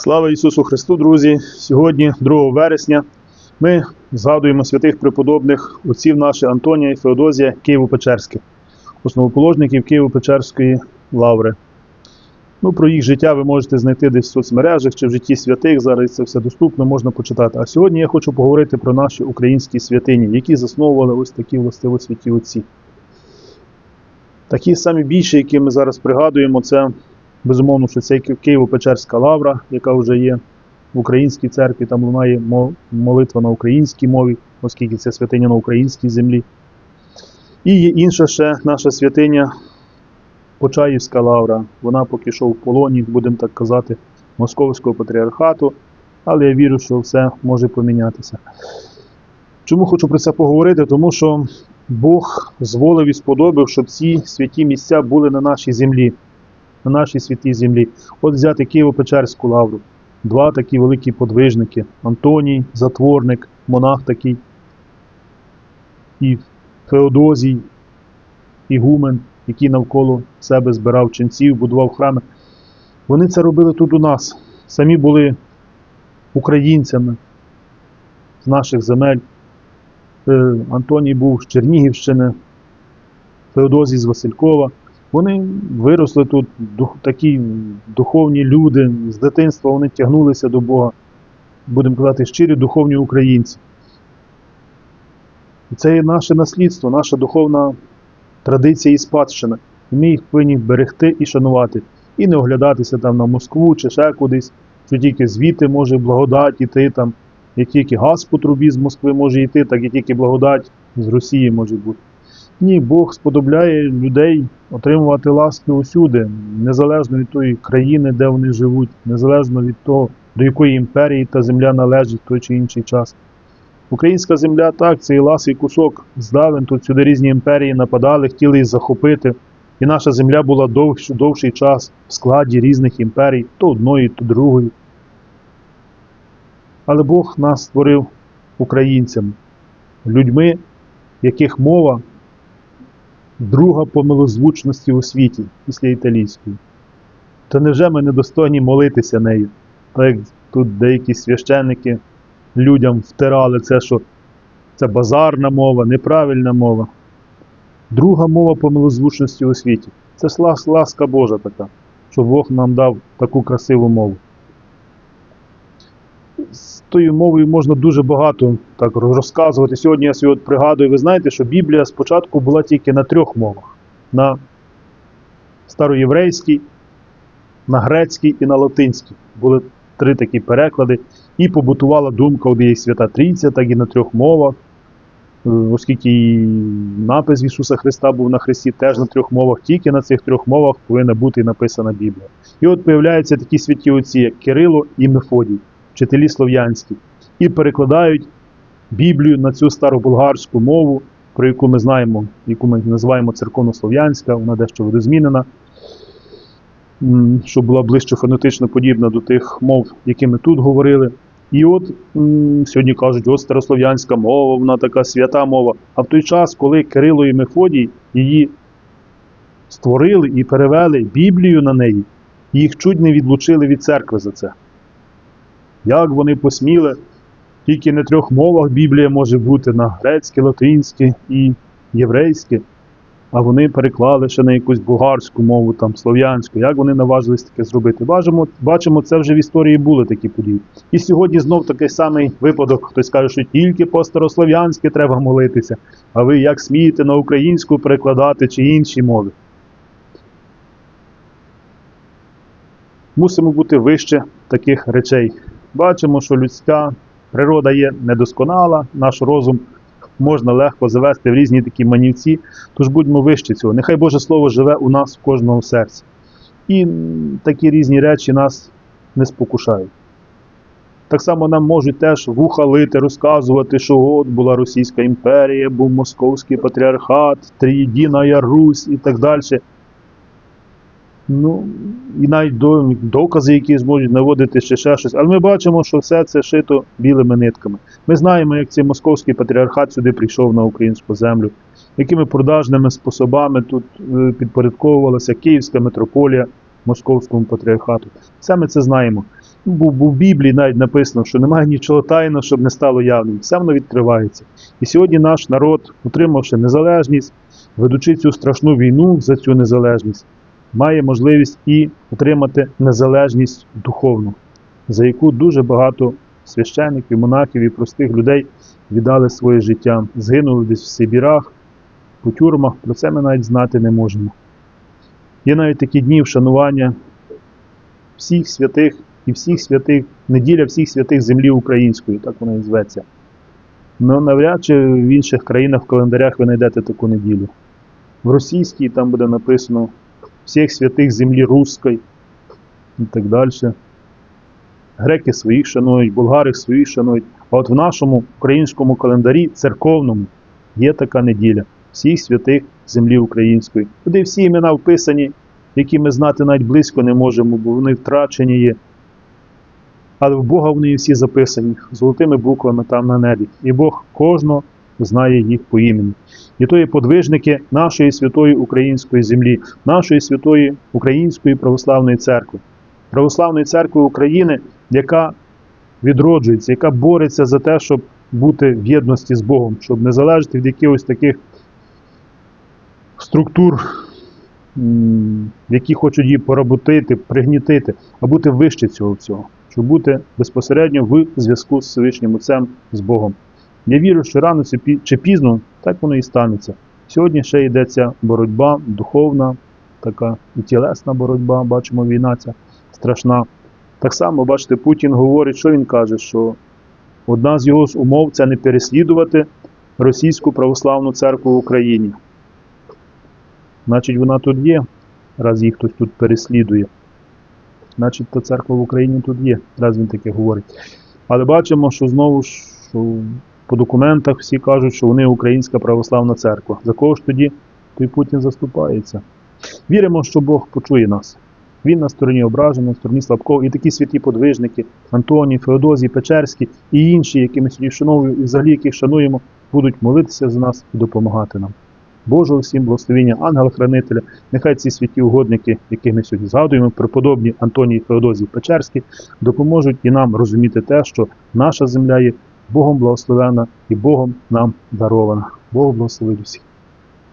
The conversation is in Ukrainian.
Слава Ісусу Христу, друзі! Сьогодні, 2 вересня, ми згадуємо святих преподобних отців наших Антонія і Феодозія Києво-Печерських, основоположників Києво-Печерської лаври. Ну, про їх життя ви можете знайти десь в соцмережах чи в житті святих. Зараз це все доступно, можна почитати. А сьогодні я хочу поговорити про наші українські святині, які засновували ось такі властиво святі отці. Такі самі більші, які ми зараз пригадуємо, це безумовно, що це Києво-Печерська лавра, яка вже є в українській церкві, там лунає мо- молитва на українській мові, оскільки це святиня на українській землі. І є інша ще наша святиня Почаївська лавра. Вона поки що в полоні, будемо так казати, Московського патріархату, але я вірю, що все може помінятися. Чому хочу про це поговорити? Тому що Бог зволив і сподобав, щоб ці святі місця були на нашій землі на нашій святій землі. От взяти Києво-Печерську лавру. Два такі великі подвижники: Антоній, затворник, монах такий, і Феодозій, ігумен, який навколо себе збирав ченців, будував храми. Вони це робили тут у нас. Самі були українцями з наших земель. Е, Антоній був з Чернігівщини, Феодозій з Василькова. Вони виросли тут, такі духовні люди, з дитинства вони тягнулися до Бога, будемо казати, щирі духовні українці. І це є наше наслідство, наша духовна традиція і спадщина. І ми їх повинні берегти і шанувати. І не оглядатися там на Москву чи ще кудись, що тільки звідти може благодать іти там, як тільки газ по трубі з Москви може йти, так і тільки благодать з Росії може бути. Ні, Бог сподобляє людей отримувати ласки усюди, незалежно від тої країни, де вони живуть, незалежно від того, до якої імперії та земля належить в той чи інший час. Українська земля так, це і ласий кусок здавен, тут сюди різні імперії нападали, хотіли їх захопити. І наша земля була довш, довший час в складі різних імперій, то одної, то другої. Але Бог нас створив українцями, людьми, яких мова друга по милозвучності у світі після італійської. То невже ми недостойні молитися нею? Так як тут деякі священники людям втирали це, що це базарна мова, неправильна мова. Друга мова по милозвучності у світі. Це ласка Божа така, що Бог нам дав таку красиву мову. Тою мовою можна дуже багато так розказувати. Сьогодні я собі от пригадую, ви знаєте, що Біблія спочатку була тільки на трьох мовах: на староєврейській, на грецькій і на латинській. Були три такі переклади. І побутувала думка от Свята Трійця, так і на трьох мовах. Е, Оскільки і напис Ісуса Христа був на Христі теж на трьох мовах, тільки на цих трьох мовах повинна бути написана Біблія. І от появляються такі святі отці, як Кирило і Мефодій, вчителі слов'янські, і перекладають Біблію на цю старобулгарську мову, про яку ми знаємо, яку ми називаємо церковнослов'янська, вона дещо видозмінена, м, щоб була ближче фонетично подібна до тих мов, які ми тут говорили. І от сьогодні кажуть, от старослов'янська мова, вона така свята мова. А в той час, коли Кирило і Мефодій її створили і перевели Біблію на неї, їх чуть не відлучили від церкви за це. Як вони посміли, тільки на трьох мовах Біблія може бути на грецьке, латинське і єврейське, а вони переклали ще на якусь болгарську мову, там, слов'янську. Як вони наважились таке зробити? Бачимо, бачимо, це вже в історії були такі події. І сьогодні знов такий самий випадок. Хтось каже, що тільки по старослов'янськи треба молитися, а ви як смієте на українську перекладати чи інші мови. Мусимо бути вище таких речей. Бачимо, що людська природа є недосконала, наш розум можна легко завести в різні такі манівці, тож будьмо вище цього. Нехай Боже Слово живе у нас в кожному серці. І такі різні речі нас не спокушають. Так само нам можуть теж вуха лити, розказувати, що от була Російська імперія, був Московський патріархат, Триєдина Русь і так далі. Ну, і навіть докази, які зможуть наводити ще, ще щось. Але ми бачимо, що все це шито білими нитками. Ми знаємо, як цей московський патріархат сюди прийшов на українську землю, якими продажними способами тут е, підпорядковувалася Київська митрополія Московському патріархату. Все ми це знаємо. Бо, в Біблії навіть написано, що немає нічого тайного, щоб не стало явним. Все воно відкривається. І сьогодні наш народ, отримавши незалежність, ведучи цю страшну війну за цю незалежність, має можливість і отримати незалежність духовну, за яку дуже багато священиків, монахів і простих людей віддали своє життя, згинули десь в Сибірах, по тюрмах. Про це ми навіть знати не можемо. Є навіть такі дні вшанування всіх святих і всіх святих, неділя всіх святих землі української, так вона і зветься. Ну, навряд чи в інших країнах в календарях ви знайдете таку неділю. В російській там буде написано всіх святих землі руської і так далі. Греки своїх шанують, болгари своїх шанують. А от в нашому українському календарі церковному є така неділя всіх святих землі української. Туди всі імена вписані, які ми знати навіть близько не можемо, бо вони втрачені є. Але в Бога вони всі записані золотими буквами там на небі. І Бог кожного знає їх по імені. І то є подвижники нашої святої української землі, нашої святої Української православної церкви, православної церкви України, яка відроджується, яка бореться за те, щоб бути в єдності з Богом, щоб не залежати від якихось таких структур, які хочуть її поработити, пригнітити, а бути вище цього всього, щоб бути безпосередньо в зв'язку з Всевишнім Отцем, з Богом. Я вірю, що рано чи пізно так воно і станеться. Сьогодні ще йдеться боротьба духовна, така і тілесна боротьба, бачимо, війна ця страшна. Так само, бачите, Путін говорить, що він каже, що одна з його умов це не переслідувати Російську православну церкву в Україні. Значить, вона тут є, раз їх хтось тут переслідує. Значить, та церква в Україні тут є, раз він таке говорить. Але бачимо, що знову ж що по документах всі кажуть, що вони Українська православна церква. За кого ж тоді той Путін заступається? Віримо, що Бог почує нас. Він на стороні ображеного, на стороні слабкого. І такі святі подвижники Антоній, Феодозій, Печерський і інші, які ми сьогодні шановуємо і взагалі яких шануємо, будуть молитися за нас і допомагати нам. Божого всім благословення, ангела-хранителя, нехай ці святі угодники, яких ми сьогодні згадуємо, преподобні Антоній Феодозій Печерський, допоможуть і нам розуміти те, що наша земля є Богом благословена і Богом нам дарована. Бог благословить усіх.